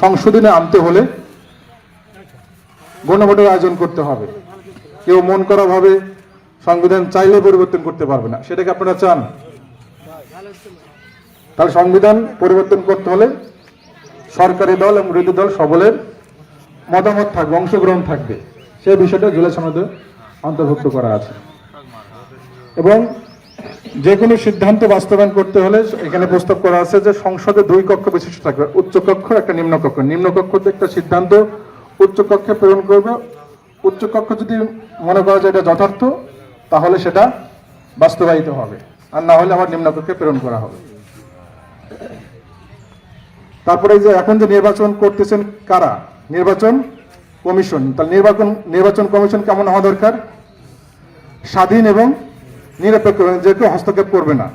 সংশোধনে আনতে হলে গণভোটের আয়োজন করতে হবে। কেউ মন করা ভাবে সংবিধান চাইলে পরিবর্তন করতে পারবে না। সেটাকে আপনারা চান। তাহলে সংবিধান পরিবর্তন করতে হলে সরকারি দল এবং বিরোধী দল সকলের মতামত থাকবে, অংশগ্রহণ থাকবে। সেই বিষয়টা জুলাই সনদে অন্তর্ভুক্ত করা আছে। এবং যে কোনো সিদ্ধান্ত বাস্তবায়ন করতে হলে এখানে প্রস্তাব করা আছে যে সংসদে দুই কক্ষ বিশিষ্ট থাকবে। উচ্চ কক্ষ একটা নিম্ন কক্ষ। নিম্ন কক্ষতে একটা সিদ্ধান্ত, উচ্চ কক্ষে প্রেরণ করবে। উচ্চ কক্ষ যদি মনে করা যায় এটা যথার্থ, তাহলে সেটা বাস্তবায়িত হবে। আর না হলে আবার নিম্ন কক্ষে প্রেরণ করা হবে। তারপরে যে এখন যে নির্বাচন করতেছেন কারা? নির্বাচন কমিশন। তাহলে নির্বাচন নির্বাচন কমিশন কেমন হওয়া দরকার? স্বাধীন এবং নিরপেক্ষ কেউ হস্তক্ষেপ করবে না।